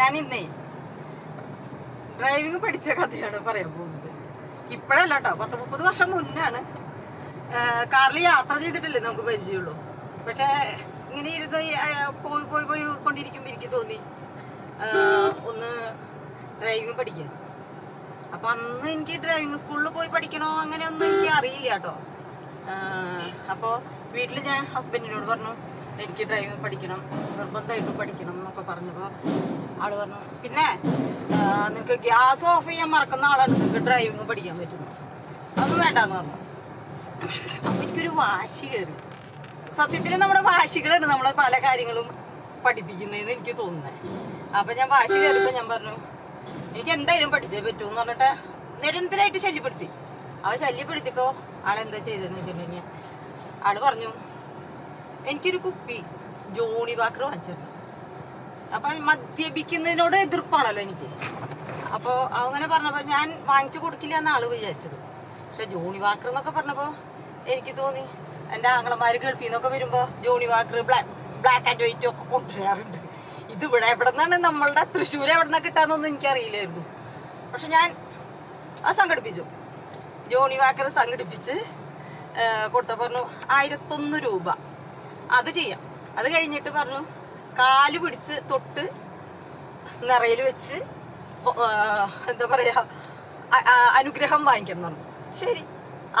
ഞാൻ ഇന്നേ ഡ്രൈവിംഗ് പഠിച്ച കഥയാണ് പറയാൻ പോകുന്നത്. ഇപ്പോഴല്ല കേട്ടോ പത്ത് മുപ്പത് വർഷം മുന്നാണ്. കാറിൽ യാത്ര ചെയ്തിട്ടില്ലേ നമുക്ക് പരിചയമുള്ളൂ. പക്ഷെ ഇങ്ങനെ ഇരുന്ന് പോയി പോയി പോയി കൊണ്ടിരിക്കുമ്പോൾ എനിക്ക് തോന്നി ഒന്ന് ഡ്രൈവിംഗ് പഠിക്കാൻ. അപ്പൊ അന്ന് എനിക്ക് ഡ്രൈവിംഗ് സ്കൂളിൽ പോയി പഠിക്കണോ അങ്ങനെ ഒന്നും എനിക്ക് അറിയില്ല കേട്ടോ. അപ്പോൾ വീട്ടിൽ ഞാൻ ഹസ്ബൻഡിനോട് പറഞ്ഞു എനിക്ക് ഡ്രൈവിംഗ് പഠിക്കണം നിർബന്ധമായിട്ട് പഠിക്കണം എന്നൊക്കെ പറഞ്ഞപ്പോൾ ആൾ പറഞ്ഞു പിന്നെ നിങ്ങൾക്ക് ഗ്യാസ് ഓഫ് ചെയ്യാൻ മറക്കുന്ന ആളാണ് നിനക്ക് ഡ്രൈവിംഗ് പഠിക്കാൻ പറ്റുന്നത്. അതൊന്നും വേണ്ടെന്ന് പറഞ്ഞു. അപ്പൊ എനിക്കൊരു വാശി കയറി. സത്യത്തിൽ നമ്മുടെ വാശികളാണ് നമ്മളെ പല കാര്യങ്ങളും പഠിപ്പിക്കുന്നതെന്ന് എനിക്ക് തോന്നുന്നത്. അപ്പൊ ഞാൻ വാശി കയറിയപ്പോ ഞാൻ പറഞ്ഞു എനിക്ക് എന്തായാലും പഠിച്ചേ പറ്റൂ എന്ന് പറഞ്ഞിട്ട് നിരന്തരമായിട്ട് ശല്യപ്പെടുത്തി. അവ ശല്യപ്പെടുത്തിയപ്പോ ആളെന്താ ചെയ്തതെന്ന് വെച്ചിട്ടുണ്ടെങ്കിൽ ആൾ പറഞ്ഞു എനിക്കൊരു കുപ്പി ജോണി വാക്കർ വാങ്ങിച്ചത്. അപ്പൊ മദ്യപിക്കുന്നതിനോട് എതിർപ്പാണല്ലോ എനിക്ക്. അപ്പോൾ അങ്ങനെ പറഞ്ഞപ്പോ ഞാൻ വാങ്ങിച്ചു കൊടുക്കില്ല എന്ന ആൾ വിചാരിച്ചത്. പക്ഷെ ജോണി വാക്കർ എന്നൊക്കെ പറഞ്ഞപ്പോ എനിക്ക് തോന്നി എന്റെ ആങ്ങളമാര് ഗൾഫിൽ നിന്നൊക്കെ വരുമ്പോ Johnnie Walker black black and white ഒക്കെ കൊണ്ടുവരാറുണ്ട്. ഇത് ഇവിടെ എവിടെ നിന്നാണ് നമ്മളുടെ തൃശ്ശൂർ എവിടെ നിന്നാണ് കിട്ടാന്നൊന്നും എനിക്കറിയില്ലായിരുന്നു. പക്ഷെ ഞാൻ അത് സംഘടിപ്പിച്ചു. ജോണി വാക്കർ സംഘടിപ്പിച്ച് കൊടുത്ത പറഞ്ഞു ആയിരത്തൊന്ന് രൂപ. അത് ചെയ്യാം. അത് കഴിഞ്ഞിട്ട് പറഞ്ഞു കാൽ പിടിച്ച് തൊട്ട് നിറയിൽ വെച്ച് എന്താ പറയാ അനുഗ്രഹം വാങ്ങിക്കണം പറഞ്ഞു. ശരി.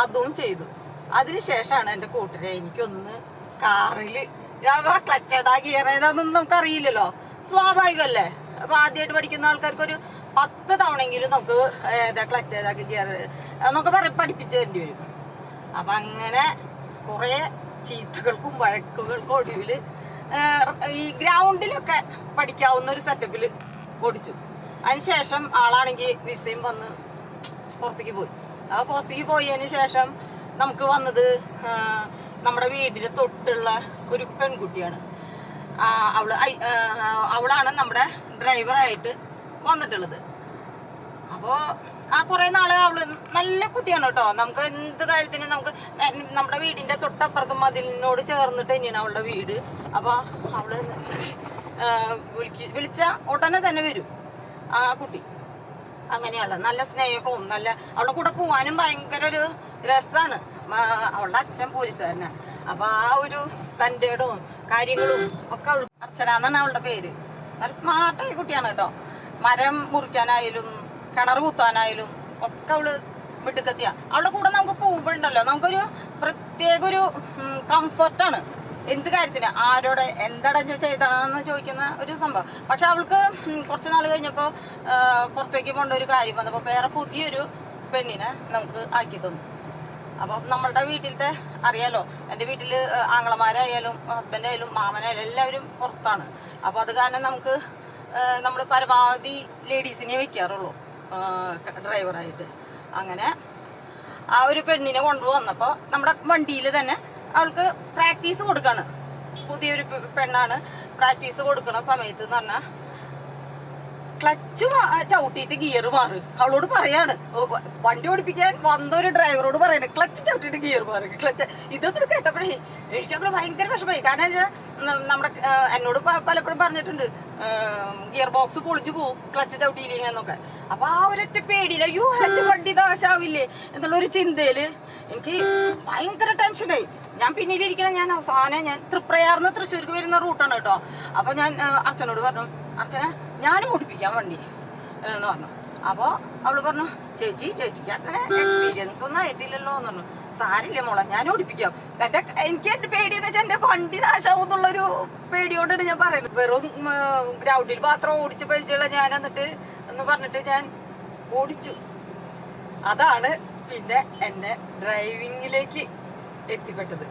അതും ചെയ്തു. അതിനുശേഷമാണ് എന്റെ കൂട്ടരെ എനിക്കൊന്ന് കാറിൽ ക്ലച്ച് ഏതാ ഗിയർ ഏതാന്നൊന്നും നമുക്ക് അറിയില്ലല്ലോ സ്വാഭാവികമല്ലേ? അപ്പൊ ആദ്യമായിട്ട് പഠിക്കുന്ന ആൾക്കാർക്ക് ഒരു പത്ത് തവണയെങ്കിലും നമുക്ക് ഏതാ ക്ലച്ച് ഏതാ ഗിയർ എന്നൊക്കെ പറയും പഠിപ്പിച്ചു തരേണ്ടി വരും. അപ്പൊ അങ്ങനെ കുറെ ചീത്തകൾക്കും വഴക്കുകൾക്കും ഒടുവിൽ ഈ ഗ്രൗണ്ടിലൊക്കെ പഠിക്കാവുന്ന ഒരു സെറ്റപ്പിൽ ഓടിച്ചു. അതിനുശേഷം ആളാണെങ്കിൽ വിസയും വന്ന് പുറത്തേക്ക് പോയി. ആ പുറത്തേക്ക് പോയതിന് ശേഷം നമുക്ക് വന്നത് നമ്മുടെ വീടിന് തൊട്ടുള്ള ഒരു പെൺകുട്ടിയാണ്. അവൾ അവളാണ് നമ്മുടെ ഡ്രൈവറായിട്ട് വന്നിട്ടുള്ളത്. അപ്പോ ആ കുറെ നാളെ അവൾ നല്ല കുട്ടിയാണ് കേട്ടോ. നമുക്ക് എന്ത് കാര്യത്തിന് നമുക്ക് നമ്മുടെ വീടിന്റെ തൊട്ടപ്പുറത്ത് മതിലിനോട് ചേർന്നിട്ട് തന്നെയാണ് അവളുടെ വീട്. അപ്പൊ അവൾ വിളിച്ച ഉടനെ തന്നെ വരും. ആ കുട്ടി. അങ്ങനെയുള്ള നല്ല സ്നേഹവും നല്ല അവളുടെ കൂടെ പോവാനും ഭയങ്കര ഒരു രസമാണ് അവളുടെ അച്ഛൻ പോലീസുകാരനാണ് അപ്പൊ ആ ഒരു തന്റെ കാര്യങ്ങളും ഒക്കെ അവൾ അർച്ചന എന്നാണ് അവളുടെ പേര്. നല്ല സ്മാർട്ടായ കുട്ടിയാണ് കേട്ടോ. മരം മുറിക്കാനായാലും കിണർ കുത്താനായാലും ഒക്കെ അവൾ മിടുക്കത്തിയ. അവളുടെ കൂടെ നമുക്ക് പോകുമ്പോഴുണ്ടല്ലോ. നമുക്കൊരു പ്രത്യേക ഒരു കംഫർട്ടാണ് എന്ത് കാര്യത്തിന്? ആരോടെ എന്താടാ ചെയ്താന്ന് ചോദിക്കുന്ന ഒരു സംഭവം. പക്ഷെ അവൾക്ക് കുറച്ച് നാൾ കഴിഞ്ഞപ്പോൾ പുറത്തേക്ക് പോകേണ്ട ഒരു കാര്യം വന്നപ്പോൾ വേറെ പുതിയൊരു പെണ്ണിനെ നമുക്ക് ആക്കി തന്നു. അപ്പം നമ്മളുടെ വീട്ടിലത്തെ അറിയാലോ എന്റെ വീട്ടിൽ ആങ്ങളമാരായാലും ഹസ്ബൻഡായാലും മാമനായാലും എല്ലാവരും പുറത്താണ്. അപ്പോൾ അത് കാരണം നമുക്ക് നമ്മൾ പരമാവധി ലേഡീസിനെ വെക്കാറുള്ളൂ. ഡ്രൈവറായിട്ട് അങ്ങനെ ആ ഒരു പെണ്ണിനെ കൊണ്ടുവന്നപ്പോൾ നമ്മുടെ വണ്ടിയിൽ തന്നെ അവൾക്ക് പ്രാക്ടീസ് കൊടുക്കാണ്. പുതിയൊരു പെണ്ണാണ് പ്രാക്ടീസ് കൊടുക്കുന്ന സമയത്ത് എന്ന് പറഞ്ഞാൽ ക്ലച്ച് ചവിട്ടിയിട്ട് ഗിയർ മാറ്. അവളോട് പറയാണ് വണ്ടി ഓടിപ്പിക്കാൻ വന്ന ഒരു ഡ്രൈവറോട് പറയാണ് ക്ലച്ച് ചവിട്ടിയിട്ട് ഗിയർ മാറ്. ക്ലച്ച് ഇതൊക്കെ കേട്ടപ്പോഴേ എനിക്കവിടെ ഭയങ്കര വിഷമമായി. കാരണം നമ്മുടെ എന്നോട് പലപ്പോഴും പറഞ്ഞിട്ടുണ്ട് ഗിയർ ബോക്സ് പൊളിച്ചു പോകും ക്ലച്ച് ചവിട്ടിയില്ലെങ്കിൽ എന്നൊക്കെ. അപ്പൊ ആ ഒരൊറ്റ പേടിയില്ല അയ്യോ എന്റെ വണ്ടി ദാശാവില്ലേ? എന്നുള്ള ഒരു ചിന്തയിൽ എനിക്ക് ഭയങ്കര ടെൻഷനായി. ഞാൻ പിന്നീടിരിക്കുന്ന ഞാൻ അവസാനം ഞാൻ തൃപ്രയാർന്ന് തൃശ്ശൂർക്ക് വരുന്ന റൂട്ടാണ് കേട്ടോ. അപ്പൊ ഞാൻ അർച്ചനോട് പറഞ്ഞു അർച്ചന ഞാനും ഓടിപ്പിക്കാം വണ്ടി. എന്ന് പറഞ്ഞു. അപ്പോ അവൾ പറഞ്ഞു ചേച്ചി ചേച്ചിക്ക് അങ്ങനെ എക്സ്പീരിയൻസ് ഒന്നും ആയിട്ടില്ലല്ലോ എന്ന് പറഞ്ഞു. സാരില്ല മോളെ? ഞാൻ ഓടിപ്പിക്കാം. എന്റെ എനിക്ക് എന്റെ പേടി എന്ന് വെച്ചാൽ എന്റെ വണ്ടി നാശാവും എന്നുള്ളൊരു പേടിയോടാണ് ഞാൻ പറയുന്നത്. വെറും ഗ്രൗണ്ടിൽ മാത്രം ഓടിച്ച് പരിചയമുള്ള ഞാൻ എന്നിട്ട് എന്ന് പറഞ്ഞിട്ട് ഞാൻ ഓടിച്ചു. അതാണ് പിന്നെ എന്നെ ഡ്രൈവിങ്ങിലേക്ക് എത്തിപ്പെട്ടത്.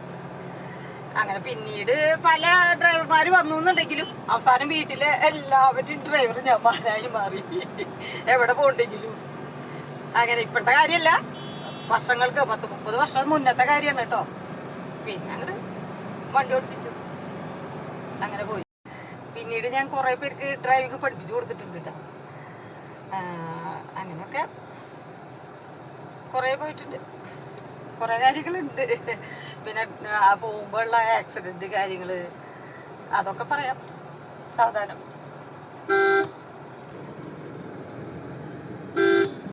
അങ്ങനെ പിന്നീട് പല ഡ്രൈവർമാർ വന്നു എന്നുണ്ടെങ്കിലും അവസാനം വീട്ടിലെ എല്ലാവരുടെയും ഡ്രൈവർ ഞാനായി മാറി. എവിടെ പോണ്ടെങ്കിലും. അങ്ങനെ ഇപ്പോഴത്തെ കാര്യമല്ല വർഷങ്ങൾക്ക് പത്ത് മുപ്പത് വർഷം മുന്നത്തെ കാര്യമാണ് കേട്ടോ. പിന്നെ അങ്ങോട്ട് വണ്ടി ഓടിപ്പിച്ചു. അങ്ങനെ പോയി. പിന്നീട് ഞാൻ കുറെ പേർക്ക് ഡ്രൈവിംഗ് പഠിപ്പിച്ചു കൊടുത്തിട്ടുണ്ട് കേട്ടോ. അങ്ങനെയൊക്കെ കുറെ പോയിട്ടുണ്ട്. കുറെ കാര്യങ്ങളുണ്ട്. പിന്നെ പോകുമ്പോഴുള്ള ആക്സിഡന്റ് കാര്യങ്ങൾ അതൊക്കെ പറയാം. സാവധാനം.